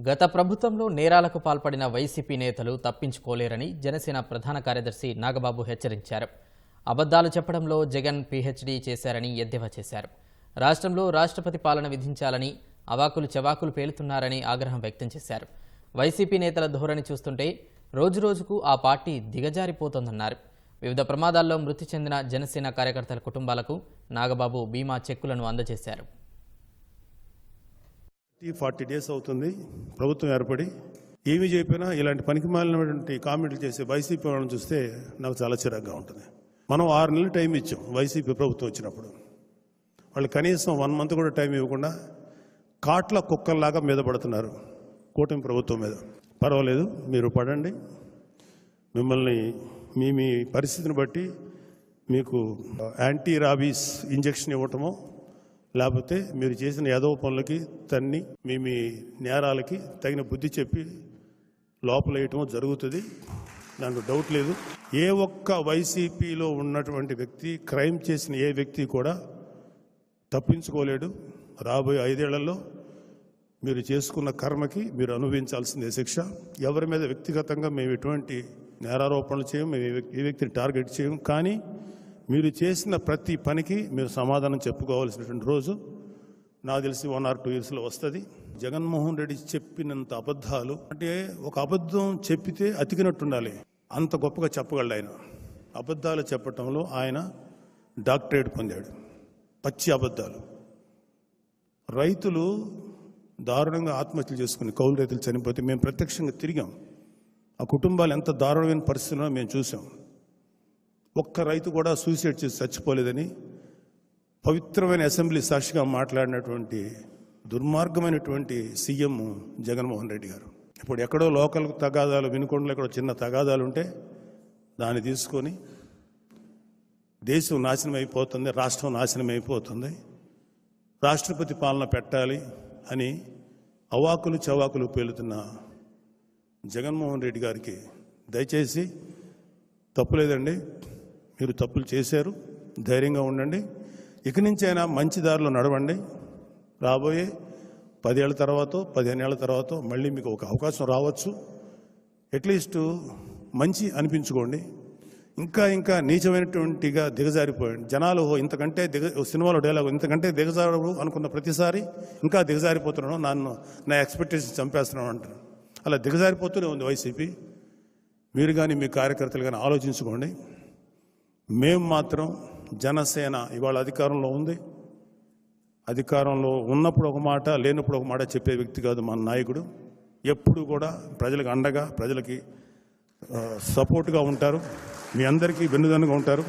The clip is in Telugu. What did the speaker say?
గత ప్రభుత్వంలో నేరాలకు పాల్పడిన వైసీపీ నేతలు తప్పించుకోలేరని జనసేన ప్రధాన కార్యదర్శి నాగబాబు హెచ్చరించారు. అబద్ధాలు చెప్పడంలో జగన్ పీహెచ్డీ చేశారని ఎద్దేవా చేశారు. రాష్ట్రంలో రాష్ట్రపతి పాలన విధించాలని అవాకులు చెవాకులు పేలుతున్నారని ఆగ్రహం వ్యక్తం చేశారు. వైసీపీ నేతల ధోరణి చూస్తుంటే రోజురోజుకు ఆ పార్టీ దిగజారిపోతోందన్నారు. వివిధ ప్రమాదాల్లో మృతి చెందిన జనసేన కార్యకర్తల కుటుంబాలకు నాగబాబు బీమా చెక్కులను అందజేశారు. థర్టీ ఫార్టీ డేస్ అవుతుంది ప్రభుత్వం ఏర్పడి. ఏమి చెప్పినా ఇలాంటి పనికి మాలినటువంటి కామెంట్లు చేసే వైసీపీ వాళ్ళని చూస్తే నాకు చాలా చిరాగ్గా ఉంటుంది. మనం ఆరు నెలలు టైం ఇచ్చాం వైసీపీ ప్రభుత్వం వచ్చినప్పుడు. వాళ్ళు కనీసం వన్ మంత్ కూడా టైం ఇవ్వకుండా కాట్ల కుక్కల్లాగా మీద పడుతున్నారు కూటమి ప్రభుత్వం మీద. పర్వాలేదు మీరు పడండి. మిమ్మల్ని మీ మీ పరిస్థితిని బట్టి మీకు యాంటీ రాబీస్ ఇంజెక్షన్ ఇవ్వటమో లేకపోతే మీరు చేసిన యాదవ పనులకి తన్ని మీ మీ నేరాలకి తగిన బుద్ధి చెప్పి లోపల జరుగుతుంది. దాంట్లో డౌట్ లేదు. ఏ ఒక్క వైసీపీలో ఉన్నటువంటి వ్యక్తి క్రైమ్ చేసిన ఏ వ్యక్తి కూడా తప్పించుకోలేడు. రాబోయే ఐదేళ్ళలో మీరు చేసుకున్న కర్మకి మీరు అనుభవించాల్సిందే శిక్ష. ఎవరి మీద వ్యక్తిగతంగా మేము ఎటువంటి నేరారోపణలు చేయం మేము ఏ ఏ వ్యక్తిని టార్గెట్ చేయం కానీ మీరు చేసిన ప్రతి పనికి మీరు సమాధానం చెప్పుకోవాల్సినటువంటి రోజు నాకు తెలిసి వన్ ఆర్ టూ ఇయర్స్లో వస్తుంది. జగన్మోహన్ రెడ్డి చెప్పినంత అబద్ధాలు అంటే ఒక అబద్ధం చెప్పితే అతికినట్టు ఉండాలి అంత గొప్పగా చెప్పగలడు ఆయన. అబద్ధాలు చెప్పటంలో ఆయన డాక్టరేట్ పొందాడు. పచ్చి అబద్ధాలు. రైతులు దారుణంగా ఆత్మహత్యలు చేసుకుని కౌలు రైతులు చనిపోతే మేము ప్రత్యక్షంగా తిరిగాం. ఆ కుటుంబాలు ఎంత దారుణమైన పరిస్థితుల్లో మేము చూసాం. ఒక్క రైతు కూడా సూసైడ్ చేసి చచ్చిపోలేదని పవిత్రమైన అసెంబ్లీ సాక్షిగా మాట్లాడినటువంటి దుర్మార్గమైనటువంటి సీఎం జగన్మోహన్ రెడ్డి గారు. ఇప్పుడు ఎక్కడో లోకల్ తగాదాలు వినుకొండలో ఎక్కడో చిన్న తగాదాలు ఉంటే దాన్ని తీసుకొని దేశం నాశనం అయిపోతుంది రాష్ట్రం నాశనం అయిపోతుంది రాష్ట్రపతి పాలన పెట్టాలి అని అవాకులు చవాకులు పేలుతున్న జగన్మోహన్ రెడ్డి గారికి దయచేసి తప్పులేదండి. మీరు తప్పులు చేశారు ధైర్యంగా ఉండండి. ఇక నుంచి అయినా మంచి దారిలో నడవండి. రాబోయే పదేళ్ళ తర్వాత పదిహేను ఏళ్ళ తర్వాత మళ్ళీ మీకు ఒక అవకాశం రావచ్చు. అట్లీస్ట్ మంచి అనిపించుకోండి. ఇంకా ఇంకా నీచమైనటువంటిగా దిగజారిపోయాడు. జనాలు ఇంతకంటే దిగ సినిమాలో డైలాగ్ ఇంతకంటే దిగజారు అనుకున్న ప్రతిసారి ఇంకా దిగజారిపోతున్నాను. నన్ను నా ఎక్స్పెక్టేషన్ చంపేస్తున్నాను అంటారు. అలా దిగజారిపోతూనే ఉంది వైసీపీ. మీరు కానీ మీ కార్యకర్తలు కానీ ఆలోచించుకోండి. మేము మాత్రం జనసేన ఇవాళ అధికారంలో ఉంది. అధికారంలో ఉన్నప్పుడు ఒక మాట లేనప్పుడు ఒక మాట చెప్పే వ్యక్తి కాదు మన నాయకుడు. ఎప్పుడు కూడా ప్రజలకు అండగా ప్రజలకి సపోర్ట్గా ఉంటారు. మీ అందరికీ వెన్నుదన్నుగా ఉంటారు.